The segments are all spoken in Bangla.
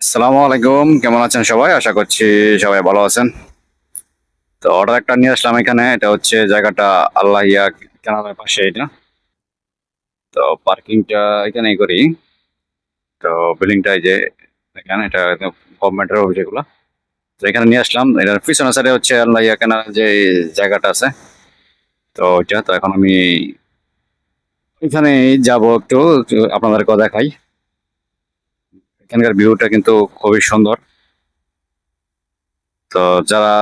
আসসালামু আলাইকুম। কেমন আছেন সবাই? আশা করছি সবাই ভালো আছেন। তো অর্ডার একটা নিয়ে আসলাম এখানে। এটা হচ্ছে জায়গাটা আল্লাহিয়া কেনালের পাশে এটা। তো পার্কিংটা এখানেই করি। তো বিল্ডিংটা যে এখানে এটা গভর্নমেন্টের অফিস এগুলো। তো এখানে নিয়ে আসলাম। এটার পিছনে সাইডে হচ্ছে আল্লাহিয়া কেনার যে জায়গাটা আছে। তো ওইটা। তো এখন আমি এখানে যাব একটু আপনাদেরকেও দেখাই। এখানকার ভিউটা কিন্তু খুবই সুন্দর। তো যারা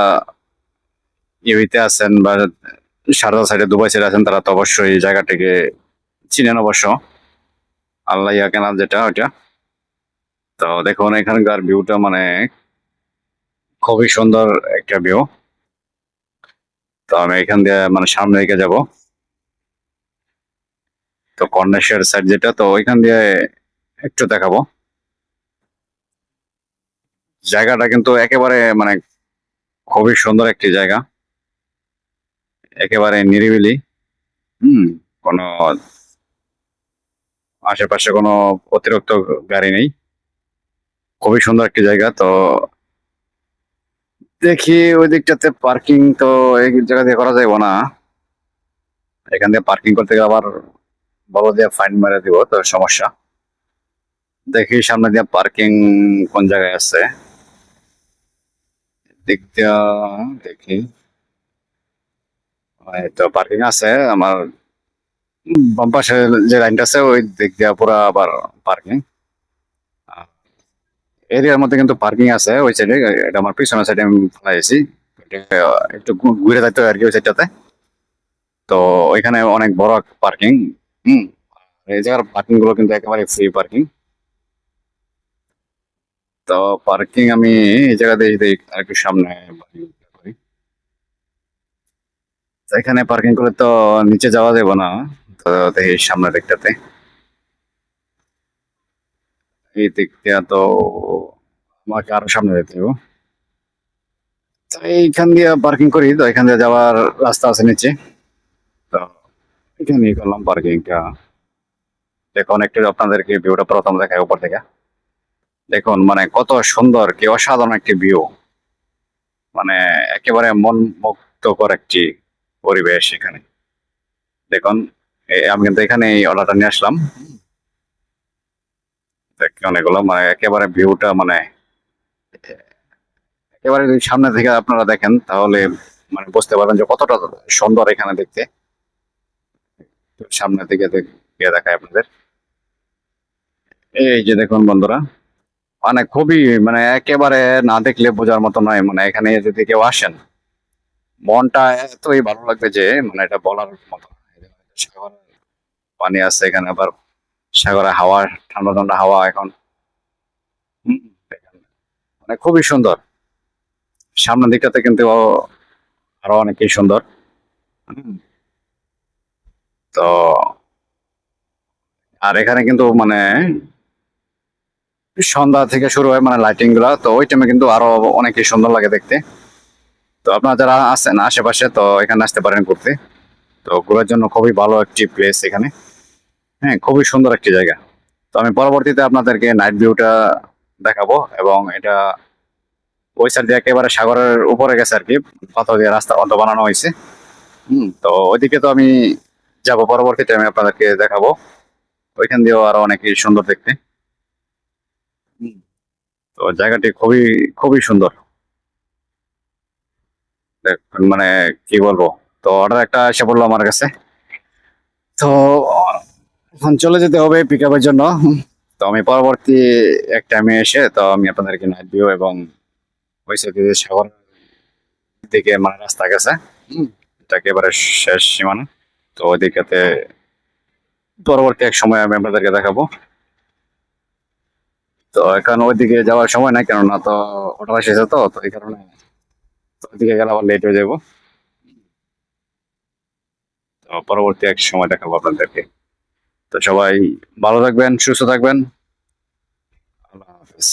ইউইতে আছেন বা সারদা সাইডে দুবাই সাইডে আছেন, তারা তো অবশ্যই জায়গাটিকে চিনেন অবশ্য। আল্লাহিয়া কেনাল যেটা, ওইটা। তো দেখুন, এখানকার ভিউটা মানে খুবই সুন্দর একটা ভিউ। তো আমি এখান দিয়ে মানে সামনে দিকে যাব। তো কর্নেশের সাইড যেটা, তো ওইখান দিয়ে একটু দেখাবো। জায়গাটা কিন্তু একেবারে মানে খুবই সুন্দর একটি জায়গা। একেবারে নিরিবিলি। হুম, কোনো আশেপাশে কোনো অতিরিক্ত গাড়ি নেই। খুবই সুন্দর একটি জায়গা, তো দেখি ওই দিকটাতে পার্কিং তো এই জায়গা দিয়ে করা যাইব না। এখান দিয়ে পার্কিং করতে গেলে আবার বড় দিয়ে ফাইন মেরে দিব, তো সমস্যা। দেখি সামনে দিয়ে পার্কিং কোন জায়গায় আছে। দিয়া দেখি। তো পার্কিং আছে, আমার বাম পাশে যে লাইনটা আছে, ওই দিক দিয়া পুরা আবার পার্কিং এরিয়ার মধ্যে কিন্তু পার্কিং আছে, ওই সাইডে এটা আমার পিছনের সাইডে আমি ফেলাইছি একটু ঘুরে যাইতে হয় আর কি ওই সাইডটাতে তো ওইখানে অনেক বড় পার্কিং হুম এই জায়গার পার্কিংগুলো কিন্তু একেবারে ফ্রি পার্কিং তো পার্কিং আমি এই জায়গাতে যদি একটু সামনে করি এখানে পার্কিং করে তো নিচে যাওয়া যাবে না, তো দেখি সামনের দিকটাতে। এই দিক দিয়ে তো আমাকে আরও সামনে যেতে হবে। এইখান দিয়ে পার্কিং করি, তো এখান দিয়ে যাওয়ার রাস্তা আছে নিচে। তো এখানে করলাম পার্কিংটা দেখুন একটু আপনাদেরকে ভিউটা প্রথম দেখায় উপর থেকে। দেখুন মানে কত সুন্দর, কি অসাধারণ একটি ভিউ মানে একেবারে মন মুক্তকর একটি পরিবেশ এখানে। দেখুন আমি কিন্তু এখানে এই অর্ডারটা নিয়ে আসলাম। দেখুন এগুলো মানে একেবারে ভিউটা মানে একেবারে যদি সামনে থেকে আপনারা দেখেন, তাহলে মানে বুঝতে পারবেন যে কতটা সুন্দর এখানে দেখতে। সামনে থেকে দেখায় আপনাদের। এই যে দেখুন বন্ধুরা মানে খুবই মানে একেবারে না দেখলে বোঝার মতো নয় মানে এখানে যদি কেউ আসেন, মনটা এতই ভালো লাগবে যে মানে এটা বলার মতো পানি আছে এখানে আবার, সাগরে হাওয়া, ঠান্ডা ঠান্ডা হাওয়া এখন। মানে খুবই সুন্দর। সামনের দিকটাতে কিন্তু আরও অনেকই সুন্দর। তো, আর এখানে কিন্তু মানে সন্ধ্যা থেকে শুরু হয় মানে লাইটিংগুলা, তো ওই টাইমে কিন্তু আরও অনেকই সুন্দর লাগে দেখতে। তো আপনারা যারা আছেন আশেপাশে, তো এখানে আসতে পারেন ঘুরতে। তো ঘোরার জন্য খুবই ভালো একটি প্লেস এখানে। হ্যাঁ খুবই সুন্দর একটি জায়গা। তো আমি পরবর্তীতে আপনাদেরকে নাইট ভিউটা দেখাবো এবং এটা ওই সাইড দিয়ে একেবারে সাগরের উপরে গেছে আর কি, পাথর দিয়ে রাস্তা অন্ত বানানো হয়েছে। হুম, তো ওইদিকে তো আমি যাব, পরবর্তীতে আমি আপনাদেরকে দেখাবো। ওইখান দিয়েও আরও অনেকই সুন্দর দেখতে। তো জায়গাটি খুবই খুবই সুন্দর। মানে কি বলব? তো অর্ডার একটা এসে পড়ল আমার কাছে। তো এখন চলে যেতে হবে পিক আপের জন্য। তো আমি পরবর্তী এক টাইমে এসে তো আমি আপনাদেরকে নাইট ভিউ এবং ওই সাইডে সাগর দিকে মানে রাস্তা গেছে। হুম, এটা একেবারে শেষ সীমানা। তো ওই দিকেতে পরবর্তী এক সময় আমি আপনাদেরকে দেখাবো। তো এখন ওইদিকে যাওয়ার সময় নাই, কেননা তো ওটা এসেছে তো তো এই কারণে ওইদিকে গেলে আবার লেট হয়ে যাব। তো পরবর্তী এক সময় দেখাবো আপনাদেরকে। তো সবাই ভালো থাকবেন, সুস্থ থাকবেন। আল্লাহ হাফিজ।